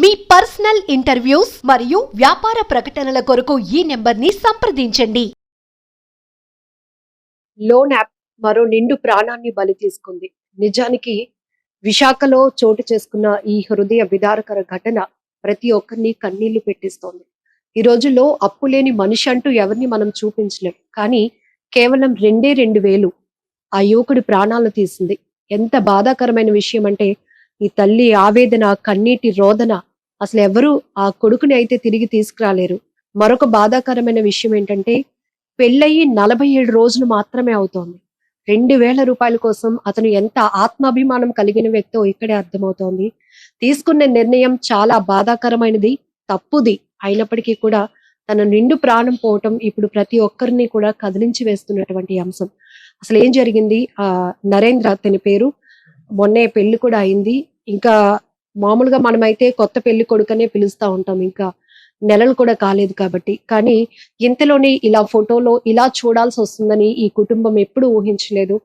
మీ personal interviews మరియు వ్యాపార ప్రకటనల కొరకు ఈ నెంబర్ని సంప్రదించండి. లోన్ యాప్ మరో నిండు ప్రాణాన్ని బలి తీసుకుంది. నిజానికి విశాఖలో చోటు చేసుకున్న ఈ హృదయ విదారకర ఘటన ప్రతి ఒక్కరిని కన్నీళ్ళు పెట్టిస్తోంది. ఈ రోజుల్లో అప్పు లేని మనిషి అంటూ ఎవరిని మనం చూపించలేం. కానీ కేవలం రెండే రెండు వేలు ఆ యువకుడి ప్రాణాలు తీసింది. ఎంత బాధాకరమైన విషయం అంటే ఈ తల్లి ఆవేదన కన్నీటి రోదన అసలు ఎవరు ఆ కొడుకుని అయితే తిరిగి తీసుకురాలేరు. మరొక బాధాకరమైన విషయం ఏంటంటే పెళ్ళయి నలభై ఏడు రోజులు మాత్రమే అవుతోంది. రెండు వేల రూపాయల కోసం అతను ఎంత ఆత్మాభిమానం కలిగిన వ్యక్తో ఇక్కడే అర్థమవుతోంది. తీసుకున్న నిర్ణయం చాలా బాధాకరమైనది తప్పుది. అయినప్పటికీ కూడా తన నిండు ప్రాణం పోవటం ఇప్పుడు ప్రతి ఒక్కరిని కూడా కదిలించి వేస్తున్నటువంటి అంశం. అసలు ఏం జరిగింది? ఆ నరేంద్ర అతని పేరు మొన్నే పెళ్ళి కూడా అయింది. ఇంకా మామూలుగా మనమైతే కొత్త పెళ్ళి కొడుకనే పిలుస్తా ఉంటాం. ఇంకా నెలలు కూడా కాలేదు కాబట్టి. కానీ ఇంతలోనే ఇలా ఫోటోలో ఇలా చూడాల్సి వస్తుందని ఈ కుటుంబం ఎప్పుడూ ఊహించలేదు.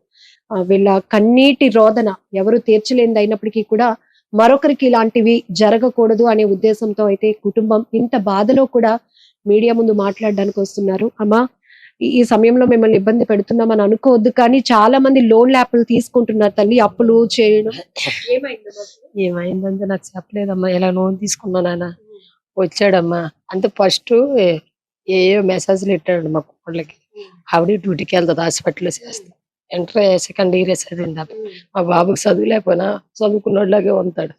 వీళ్ళ కన్నీటి రోదన ఎవరు తీర్చలేనిది అయినప్పటికీ కూడా మరొకరికి ఇలాంటివి జరగకూడదు అనే ఉద్దేశంతో అయితే కుటుంబం ఇంత బాధలో కూడా మీడియా ముందు మాట్లాడడానికి వస్తున్నారు. అమ్మా ఈ- సమయంలో మిమ్మల్ని ఇబ్బంది పెడుతున్నామని అనుకోవద్దు కానీ చాలా మంది లోన్ యాప్లు తీసుకుంటున్నారు తల్లి అప్పులు చేయడం? ఏమైందంటే నాకు చెప్పలేదమ్మా ఇలా లోన్ తీసుకున్నానా వచ్చాడమ్మా. అంటే ఫస్ట్ ఏయో మెసేజ్లు పెట్టాడు మా కోళ్ళకి ఆవిడ డ్యూటీకి వెళ్తుంది హాస్పిటల్లో చేస్తా ఇంటర్ సెకండ్ ఇయర్ చదివింది. మా బాబుకి చదువు లేకపోయినా చదువుకున్నోళ్ళలాగే ఉంటాడు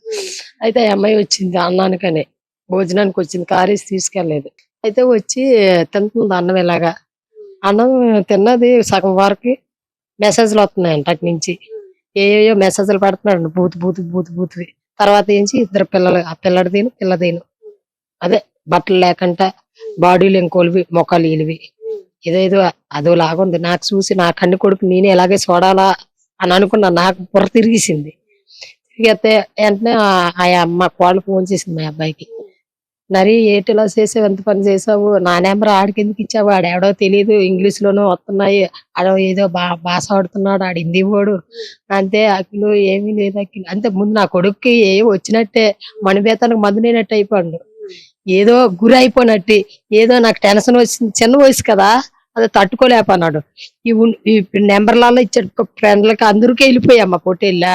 అయితే ఆ అమ్మాయి వచ్చింది అన్నానికనే. భోజనానికి వచ్చింది కారేసి తీసుకెళ్ళలేదు. అయితే వచ్చి తింటుంది అన్నం ఇలాగా అన్నం తిన్నది సగం వరకు మెసేజ్లు వస్తున్నాయంట అటు నుంచి. ఏయో మెసేజ్లు పెడుతున్నాడు బూత్ బూత్ బూత్ బూత్వి. తర్వాత ఏంచి ఇద్దరు పిల్లలు ఆ పిల్లడి దీని పిల్ల దీని అదే బట్టలు లేకుండా బాడీలు ఇంకోలివి మొక్కలు ఇలివి. ఇదేదో అదో లాగుంది నాకు చూసి నా కన్ను కొడుకు నేనే ఎలాగే చూడాలా అని అనుకున్నా. నాకు బుర్ర తిరిగేసింది. తిరిగితే వెంటనే ఆయా ఆ అమ్మ కోళ్ళు ఫోన్ చేసింది మా అబ్బాయికి. నరి ఏటి చేసావు ఎంత పని చేసావు? నా నెంబర్ ఆడికి ఎందుకు ఇచ్చావు? ఆడు ఎవడో తెలియదు ఇంగ్లీష్ లోనూ వస్తున్నాయి. ఆడో ఏదో బా భాష ఆడుతున్నాడు ఆడు హిందీ వాడు. అంతే అఖిలు ఏమీ లేదు అఖిలు. అంతే ముందు నా కొడుక్కి ఏం వచ్చినట్టే మణిబేతానికి మందునేనట్టు అయిపోయాడు ఏదో గురి అయిపోయినట్టు ఏదో నాకు టెన్షన్ వచ్చింది చిన్న వయసు కదా అది తట్టుకోలేపన్నాడు ఈ నెంబర్లలో ఇచ్చాడు ఫ్రెండ్లకి అందరికీ వెళ్ళిపోయామ్మా పొట్టేళ్ళ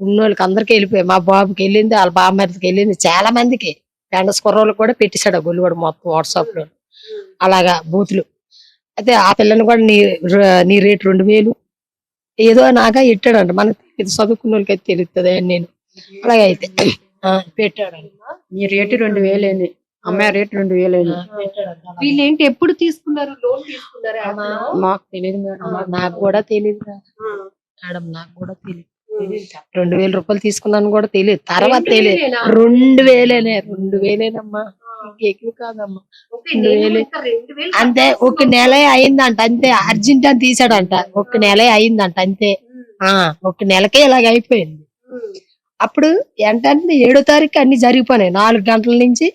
ఉన్నోళ్ళకి అందరికీ వెళ్ళిపోయాయి మా బాబుకి వెళ్ళింది వాళ్ళ బామ్మడికి వెళ్ళింది చాలా మందికి. ఫ్రెండ్స్ కుర్రోళ్ళు కూడా పెట్టేశాడు ఆ గొల్లువాడు మొత్తం వాట్సాప్లో. అలాగా బూతులు. అయితే ఆ పిల్లని కూడా నీ నీ రేటు రెండు వేలు. ఏదో నాగా ఇట్టాడంట మనకి ఇది చదువుకున్న వాళ్ళకైతే తెలుస్తుంది అని నేను. అలాగే అయితే ఆ, పెట్టాడంట. మీ రేటు రెండు వేలేని. అమ్మాయి రేటు రెండు వేలేని. అలాగే. వీళ్ళేంటి ఎప్పుడు తీసుకున్నారు? లోన్ తీసుకున్నారా? మాకు తెలియదు మేడం. నాకు కూడా తెలియదు. మేడం నాకు కూడా తెలియదు. రెండు వేల రూపాయలు తీసుకున్నాను కూడా తెలియదు తర్వాత తెలియదు? రెండు వేలేనే రెండు వేలేనమ్మా. ఎక్కువ కాదమ్మా. రెండు వేలే. అంతే ఒక నెల అయిందంట అంతే. అర్జెంట్ అని తీసాడంట ఒక నెల అయిందంట అంతే. ఆ ఒక నెలకే ఇలాగ అయిపోయింది. అప్పుడు ఏంటంటే ఏడో తారీఖు అన్ని జరిగిపోయినాయి. నాలుగు గంటల నుంచి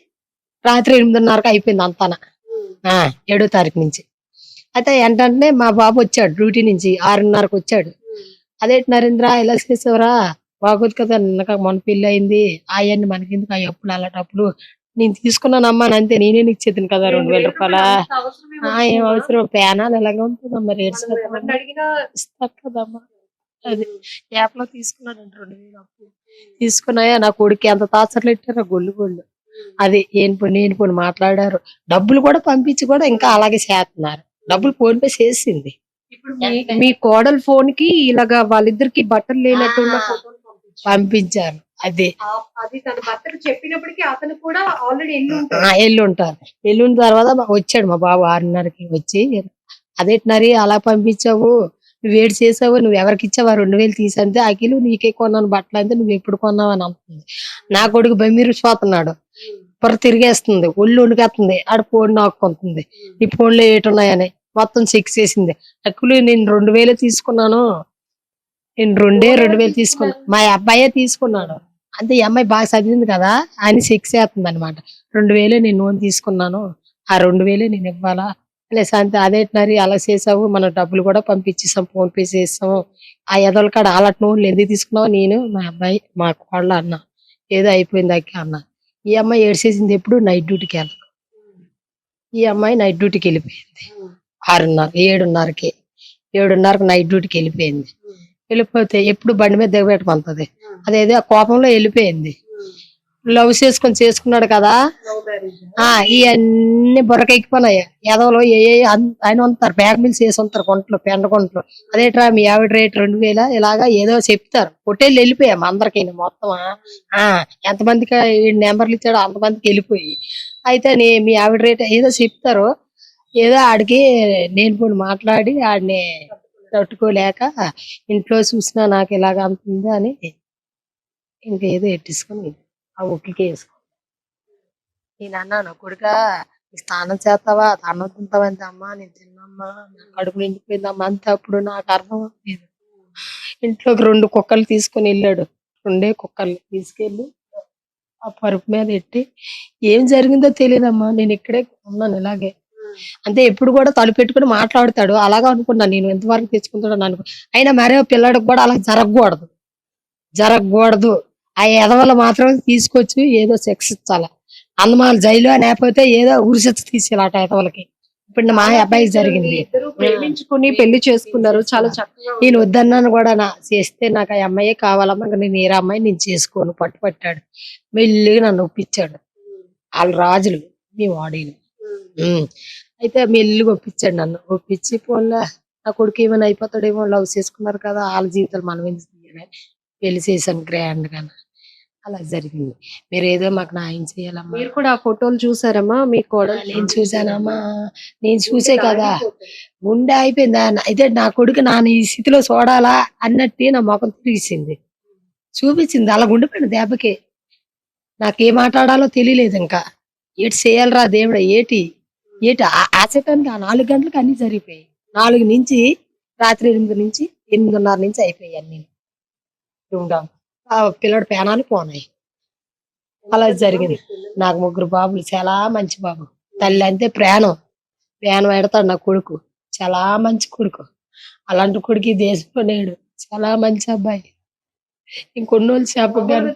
రాత్రి ఎనిమిదిన్నరకు అయిపోయింది అంతాన. ఏడో తారీఖు నుంచి. అయితే ఏంటంటే మా బాబు వచ్చాడు డ్యూటీ నుంచి ఆరున్నరకు వచ్చాడు. అదేంటి నరేంద్ర ఇలా చేసావురా? బాగోదు కదా నిన్నక మొన్న పెళ్ళి అయింది. అవన్నీ మనకెందుకు? ఆ అప్పులు అలాంటప్పుడు నేను తీసుకున్నానమ్మా అంతే నేనే నీకు చేతును కదా రెండు వేల రూపాయల? ఏం? అవసరం? పేనాలు ఎలాగ ఉంటుందమ్మా రేట్స్ మనం ఇస్తారు కదమ్మా. అది యాప్లో తీసుకున్నాడంట రెండు వేలు అప్పు. తీసుకున్నాయా? నా కొడుకు ఎంత తాచర్లు పెట్టారో గొల్లు గొల్లు. అది ఏం పని నేను పని మాట్లాడారు. డబ్బులు కూడా పంపించి కూడా ఇంకా అలాగే చేస్తున్నారు. డబ్బులు ఫోన్ పే చేసింది. మీ- మీ కోడల్ ఫోన్కి ఇలాగా వాళ్ళిద్దరికి బట్టలు లేనట్టు పంపించారు. అది. అది తన భర్తకు చెప్పినప్పటికీ అతను కూడా ఆల్రెడీ ఎల్లు ఉంటారు ఎల్లుండి తర్వాత వచ్చాడు మా బాబు ఆరున్నరకి వచ్చి. అదేంటినరి అలా పంపించావు. నువ్వు ఏడు చేసావు నువ్వు ఎవరికి ఇచ్చావు? రెండు వేలు తీసంతే అఖిలు నీకే కొన్నాను బట్టలు అంతే నువ్వు ఎప్పుడు కొన్నావు అని అంటుంది. నా కొడుకు బెమ్మిరి పోతున్నాడు. పొర తిరిగేస్తుంది. ఒళ్ళు వణికేస్తుంది. ఆడ ఫోన్ నాకుంటుంది నీ ఫోన్లో ఏటున్నాయని. మొత్తం చెక్ చేసింది అక్కులు నేను రెండు వేలే తీసుకున్నాను. నేను రెండే రెండు వేలు తీసుకున్నా. మా అబ్బాయే తీసుకున్నాడు. అంతే ఈ అమ్మాయి బాగా చదివింది కదా ఆయన చెక్ చేస్తుంది అనమాట రెండు వేలే నేను లోన్ తీసుకున్నాను. ఆ రెండు వేలే నేను ఇవ్వాలా? లేసి అంతే అదేంటినరి అలా చేసావు. మన డబ్బులు కూడా పంపించేసాం ఫోన్ పే చేసాము ఆ ఎదల కాడ అలాంటి నువ్వు ఎందుకు తీసుకున్నావు? నేను మా అబ్బాయి మా కోళ్ళ అన్న. ఏదో అయిపోయింది అక్క అన్న. ఈ అమ్మాయి ఏడ్చేసింది ఎప్పుడు? నైట్ డ్యూటీకి వెళ్ళదు ఈ అమ్మాయి నైట్ డ్యూటీకి వెళ్ళిపోయింది. ఆరున్నర ఏడున్నరకి ఏడున్నరకు నైట్ డ్యూటీకి వెళ్ళిపోయింది. వెళ్ళిపోతే ఎప్పుడు బండి మీద దిగబెట్టమంటది అదేదో ఆ కోపంలో వెళ్ళిపోయింది. లవ్ చేసుకొని చేసుకున్నాడు కదా. ఆ ఇవన్నీ బుర్రకెక్కిపోయినాయి ఎదవలో ఏ ఏ ఆయన ఉంటారు. బ్యాగ్ మిల్స్ వేసి ఉంటారు కొంటలు పెండ కొంటలు. అదేట్రా మీ ఆవిడ రేట్ రెండు వేల ఇలాగా ఏదో చెప్తారు. కొట్టేళ్ళు వెళ్ళిపోయాము అందరికి మొత్తం ఆ ఎంతమందికి నెంబర్లు ఇచ్చాడో అంతమందికి వెళ్ళిపోయి. అయితే మీ ఆవిడ రేట్ ఏదో చెప్తారు. ఏదో ఆడికి నేను పోయి మాట్లాడి ఆడిని తట్టుకోలేక ఇంట్లో చూసినా నాకు ఇలాగ అంతుంది అని ఇంకేదో ఎట్టించుకొని ఆ ఒక్కకి వేసుకో నేను అన్నాను కొడుక స్నానం చేస్తావా? అన్నం తింటావా? అమ్మా? నేను తిన్నమ్మా. నా కడుపు నిండిపోయిందమ్మా అంతే అప్పుడు నాకు అర్థం అవ్వలేదు. ఇంట్లోకి రెండు కుక్కలు తీసుకొని వెళ్ళాడు. రెండే కుక్కలు తీసుకెళ్ళి ఆ పరుపు మీద ఎట్టి ఏం జరిగిందో తెలియదమ్మా. నేను ఇక్కడే ఉన్నాను ఇలాగే. అంటే ఎప్పుడు కూడా తలుపు పెట్టుకుని మాట్లాడతాడు. అలాగా అనుకున్నాను నేను ఎంతవరకు తెచ్చుకుంటాడని అనుకో అయినా మరే పిల్లడికి కూడా అలా జరగకూడదు. జరగకూడదు. ఆ ఎదవలు మాత్రం తీసుకొచ్చి ఏదో శిక్షించాల. అందమాల జైలు లేకపోతే ఏదో ఉరిశిక్ష తీసేయాలట ఎదవలకి. ఇప్పుడు మా అబ్బాయికి జరిగింది. ప్రేమించుకుని పెళ్ళి చేసుకున్నారు. చాలా చక్కగా. నేను వద్దన్నాను కూడా నా చేస్తే నాకు ఆ అమ్మాయి కావాలమ్మా నేను ఏ అమ్మాయి నేను చేసుకోను. పట్టు పట్టాడు మెల్లిగా నన్ను ఒప్పించాడు. వాళ్ళు రాజులు మేము వాడీలు. అయితే మెల్లిగా ఒప్పించాడు నన్ను. ఒప్పించి పోన్లే నా కొడుకు ఏమైనా అయిపోతాడేమో లవ్ చేసుకున్నారు కదా వాళ్ళ జీవితాలు మనం ఎందుకు? పెళ్ళి చేశాను గ్రాండ్గా అలా జరిగింది. మీరు ఏదో మాకు న్యాయం చేయాలమ్మా. మీరు కూడా ఆ ఫోటోలు చూసారమ్మా? మీ కోడలు నేను చూసానమ్మా. నేను చూసే కదా. గుండె అయిపోయింది అయితే నా కొడుకు నా ఈ స్థితిలో చూడాలా అన్నట్టు నా ముఖం తిరిగిసింది. చూపించింది అలా ఉండిపోయింది దెబ్బకి. నాకేం మాట్లాడాలో తెలియలేదు ఇంకా. ఏటి చేయాలరా దేవుడా ఏటి? ఏటి ఆ- ఆ సెకండ్కి ఆ నాలుగు గంటలకు అన్ని జరిగిపోయాయి. నాలుగు నుంచి రాత్రి ఎనిమిది నుంచి ఎనిమిదిన్నర నుంచి అయిపోయాయి అన్ని. ఆ పిల్లడి పేనాలు పోనాయి. అలా జరిగింది. నాకు ముగ్గురు బాబులు చాలా మంచి బాబు. తల్లి అంటే ప్రాణం. ప్రాణం పెడతాడు నా కొడుకు. చాలా మంచి కొడుకు. అలాంటి కొడుకు దేశంలో లేడు. చాలా మంచి అబ్బాయి. ఇంకొన్ని రోజులు చెప్పగానే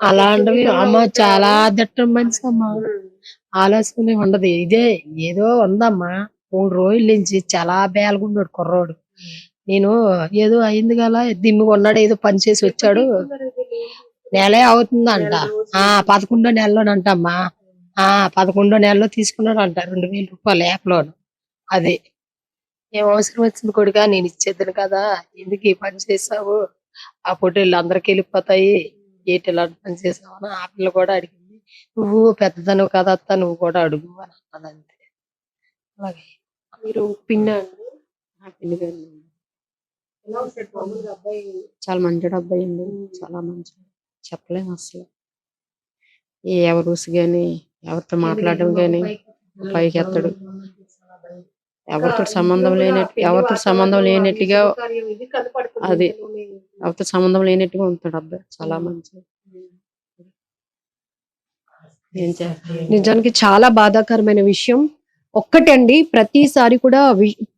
అలాంటివి అమ్మ చాలా దట్టం మంచి అమ్మ. ఆలోచన ఉండదు. ఇదే ఏదో ఉందమ్మా. మూడు రోజుల నుంచి చాలా బేలగున్నాడు కుర్రోడు. నేను ఏదో అయింది కదా దిమ్మిగా ఉన్నాడు ఏదో పని చేసి వచ్చాడు. నెలే అవుతుందంట. ఆ పదకొండో నెలలోనంటమ్మా. ఆ పదకొండో నెలలో తీసుకున్నాడు అంట రెండు వేల రూపాయలు యాప్లోను. అది. ఏం అవసరం వచ్చింది కొడుకా? నేను ఇచ్చేద్దును కదా. ఎందుకు ఈ పని చేసావు? ఆ పొట్టేళ్ళు అందరికి వెళ్ళిపోతాయి. ఏటి ఇలాంటి పని చేసావు అని ఆ పిల్ల కూడా అడిగింది. నువ్వు పెద్దదను కదా అత్త నువ్వు కూడా అడుగు అని అన్నది అంతే అలాగే మీరు పిన్న అండి. నా పిన్ని గారు ఎలా అబ్బాయి? చాలా మంచి అబ్బాయి అండి. చాలా మంచి చెప్పలేము అసలు. ఎవరు రుసి గాని ఎవరితో మాట్లాడడం గాని పైకి ఎత్తడు. ఎవరితో సంబంధం లేనట్టు ఎవరితో సంబంధం లేనట్టుగా అది. ఎవరితో సంబంధం లేనట్టుగా ఉంటాడు అబ్బాయి చాలా మంచి. నిజానికి చాలా బాధాకరమైన విషయం. ఒక్కటండి ప్రతిసారి కూడా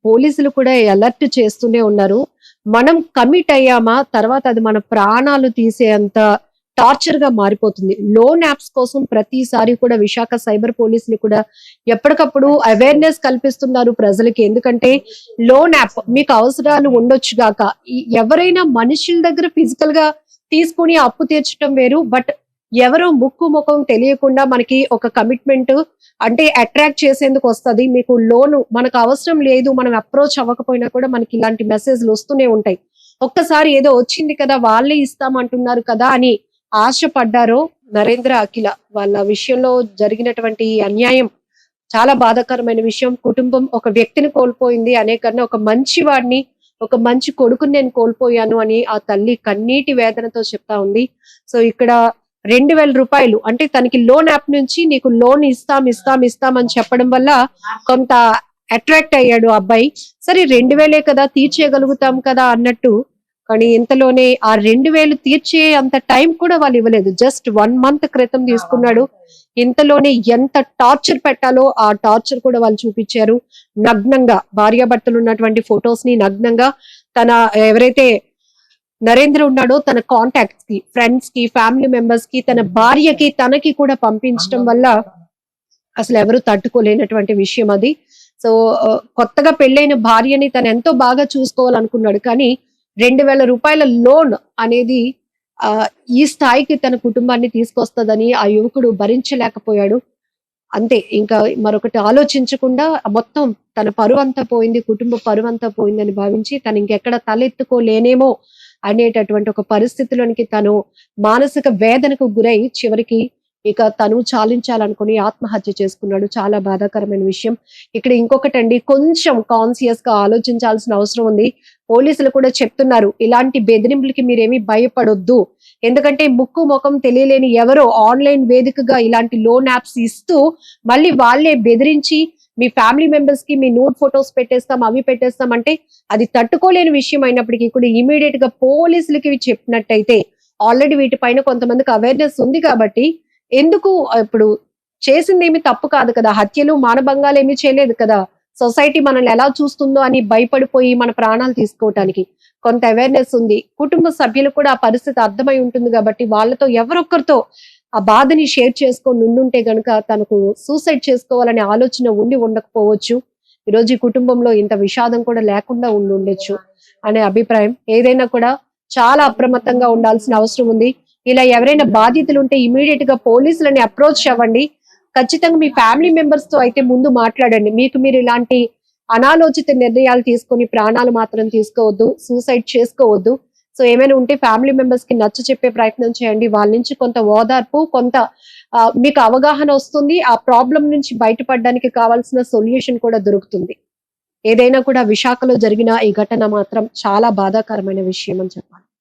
పోలీసులు కూడా అలర్ట్ చేస్తూనే ఉన్నారు. మనం కమిట్ అయ్యామా? తర్వాత అది మన ప్రాణాలు తీసేంత టార్చర్గా మారిపోతుంది. లోన్ యాప్స్ కోసం ప్రతిసారి కూడా విశాఖ సైబర్ పోలీసులు కూడా ఎప్పటికప్పుడు అవేర్నెస్ కల్పిస్తున్నారు ప్రజలకి. ఎందుకంటే లోన్ యాప్ మీకు అవసరాలు ఉండొచ్చు గాక. ఎవరైనా మనుషుల దగ్గర ఫిజికల్గా తీసుకుని అప్పు తీర్చడం వేరు. బట్ ఎవరో ముక్కు ముఖం తెలియకుండా మనకి ఒక కమిట్మెంట్ అంటే అట్రాక్ట్ చేసేందుకు వస్తది. మీకు లోన్ మనకు అవసరం లేదు మనం అప్రోచ్ అవ్వకపోయినా కూడా మనకి ఇలాంటి మెసేజ్లు వస్తూనే ఉంటాయి. ఒక్కసారి ఏదో వచ్చింది కదా వాళ్ళే ఇస్తామంటున్నారు కదా అని ఆశపడ్డారో నరేంద్ర అఖిల వాళ్ళ విషయంలో జరిగినటువంటి అన్యాయం చాలా బాధాకరమైన విషయం. కుటుంబం ఒక వ్యక్తిని కోల్పోయింది అనే కన్నా ఒక మంచి వాడిని ఒక మంచి కొడుకుని నేను కోల్పోయాను అని ఆ తల్లి కన్నీటి వేదనతో చెప్తా ఉంది. సో ఇక్కడ రెండు వేల రూపాయలు అంటే తనకి లోన్ యాప్ నుంచి నీకు లోన్ ఇస్తాం ఇస్తాం ఇస్తాం అని చెప్పడం వల్ల కొంత అట్రాక్ట్ అయ్యాడు ఆ అబ్బాయి. సరే రెండు వేలే కదా తీర్చేయగలుగుతాం కదా అన్నట్టు కానీ ఇంతలోనే ఆ రెండు వేలు తీర్చే అంత టైం కూడా వాళ్ళు ఇవ్వలేదు. జస్ట్ వన్ మంత్ క్రితం తీసుకున్నాడు. ఇంతలోనే ఎంత టార్చర్ పెట్టాలో ఆ టార్చర్ కూడా వాళ్ళు చూపించారు. నగ్నంగా భార్యాభర్తలు ఉన్నటువంటి ఫొటోస్ని నగ్నంగా తన ఎవరైతే నరేంద్ర ఉన్నాడో తన కాంటాక్ట్స్కి ఫ్రెండ్స్కి ఫ్యామిలీ మెంబర్స్కి తన భార్యకి తనకి కూడా పంపించడం వల్ల అసలు ఎవరు తట్టుకోలేనటువంటి విషయం అది. సో కొత్తగా పెళ్ళైన భార్యని తను ఎంతో బాగా చూసుకోవాలనుకున్నాడు. కానీ రెండు వేల రూపాయల లోన్ అనేది ఆ ఈ స్థాయికి తన కుటుంబాన్ని తీసుకొస్తుందని ఆ యువకుడు భరించలేకపోయాడు. అంతే ఇంకా మరొకటి ఆలోచించకుండా మొత్తం తన పరువంతా పోయింది కుటుంబ పరువంతా పోయిందని భావించి తను ఇంకెక్కడ తలెత్తుకోలేనేమో అనేటటువంటి ఒక పరిస్థితిలోనికి తను మానసిక వేదనకు గురై చివరికి ఇక తను చాలించాలనుకుని ఆత్మహత్య చేసుకున్నాడు. చాలా బాధాకరమైన విషయం. ఇక్కడ ఇంకొకటండి కొంచెం కాన్సియస్గా ఆలోచించాల్సిన అవసరం ఉంది. పోలీసులు కూడా చెప్తున్నారు ఇలాంటి బెదిరింపులకి మీరేమీ భయపడొద్దు. ఎందుకంటే ముక్కు ముఖం తెలియలేని ఎవరో ఆన్లైన్ వేదికగా ఇలాంటి లోన్ యాప్స్ ఇస్తూ మళ్ళీ వాళ్ళే బెదిరించి మీ ఫ్యామిలీ మెంబర్స్కి మీ నోట్ ఫొటోస్ పెట్టేస్తాం అవి పెట్టేస్తాం అంటే అది తట్టుకోలేని విషయం అయినప్పటికీ కూడా ఇమీడియట్గా పోలీసులకి చెప్పినట్టయితే ఆల్రెడీ వీటిపైన కొంతమందికి అవేర్నెస్ ఉంది కాబట్టి ఎందుకు ఇప్పుడు చేసింది ఏమి తప్పు కాదు కదా హత్యలు మానభంగాలు ఏమీ చేయలేదు కదా. సొసైటీ మనల్ని ఎలా చూస్తుందో అని భయపడిపోయి మన ప్రాణాలు తీసుకోవటానికి కొంత అవేర్నెస్ ఉంది. కుటుంబ సభ్యులు కూడా ఆ పరిస్థితి అర్థమై ఉంటుంది కాబట్టి వాళ్ళతో ఎవరొక్కరితో ఆ బాధని షేర్ చేసుకొని ఉండుంటే గనుక తనకు సూసైడ్ చేసుకోవాలనే ఆలోచన ఉండి ఉండకపోవచ్చు. ఈరోజు ఈ కుటుంబంలో ఇంత విషాదం కూడా లేకుండా ఉండి ఉండొచ్చు అనే అభిప్రాయం. ఏదైనా కూడా చాలా అప్రమత్తంగా ఉండాల్సిన అవసరం ఉంది. ఇలా ఎవరైనా బాధితులు ఉంటే ఇమీడియట్గా పోలీసులని అప్రోచ్ అవ్వండి. ఖచ్చితంగా మీ ఫ్యామిలీ మెంబర్స్తో అయితే ముందు మాట్లాడండి. మీకు మీరు ఇలాంటి అనాలోచిత నిర్ణయాలు తీసుకొని ప్రాణాలు మాత్రం తీసుకోవద్దు సూసైడ్ చేసుకోవద్దు. సో ఏమైనా ఉంటే ఫ్యామిలీ మెంబర్స్కి నచ్చ చెప్పే ప్రయత్నం చేయండి. వాళ్ళ నుంచి కొంత ఓదార్పు కొంత మీకు అవగాహన వస్తుంది. ఆ ప్రాబ్లం నుంచి బయటపడడానికి కావాల్సిన సొల్యూషన్ కూడా దొరుకుతుంది. ఏదైనా కూడా విశాఖలో జరిగిన ఈ ఘటన మాత్రం చాలా బాధాకరమైన విషయం అని చెప్పాలి.